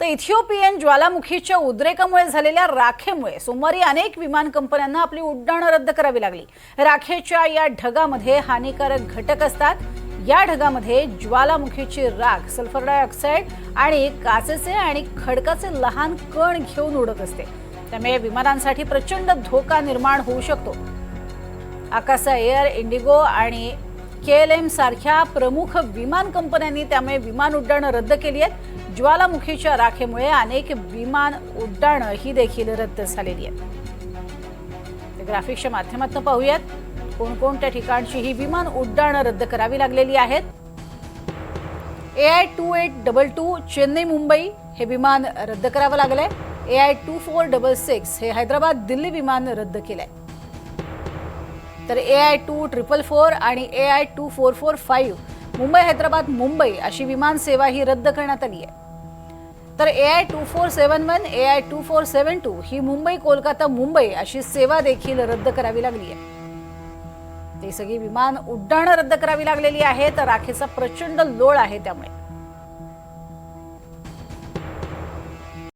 तर इथिओपियन ज्वालामुखीच्या उद्रेकामुळे झालेल्या राखेमुळे सोमवारी अनेक विमान कंपन्यांना आपली उड्डाणं रद्द करावी लागली. राखेच्या या ढगामध्ये हानिकारक घटक असतात. या ढगामध्ये ज्वालामुखीची राख सल्फर डायऑक्साईड आणि काचेचे आणि खडकाचे लहान कण घेऊन उडत असते. त्यामुळे विमानांसाठी प्रचंड धोका निर्माण होऊ शकतो. आकाशा एअर इंडिगो आणि के एल एम सारख्या प्रमुख विमान कंपन्यांनी त्यामुळे विमान उड्डाणं रद्द केली आहेत. ज्वालामुखीच्या राखेमुळे अनेक विमान उड्डाणं ही देखील रद्द झालेली आहेत. ग्राफिक्सच्या माध्यमातून पाहूयात कोणकोणत्या ठिकाणची ही विमान उड्डाणं रद्द करावी लागलेली आहेत. A I two eight double two Chennai Mumbai हे विमान रद्द करावं लागलंय. A I two four double six हे हैदराबाद दिल्ली विमान रद्द केलंय. तर A I two triple four आणि A I two four four five Mumbai Hyderabad Mumbai अशी विमान सेवा ही रद्द करण्यात आली आहे. तर A I two four seven one A I two four seven two ही मुंबई कोलकाता मुंबई अशी सेवा देखील रद्द करावी लागली आहे. ते सगळी विमान उड्डाणं रद्द करावी लागलेली आहेत. राखेचा प्रचंड लोळ आहे त्यामुळे.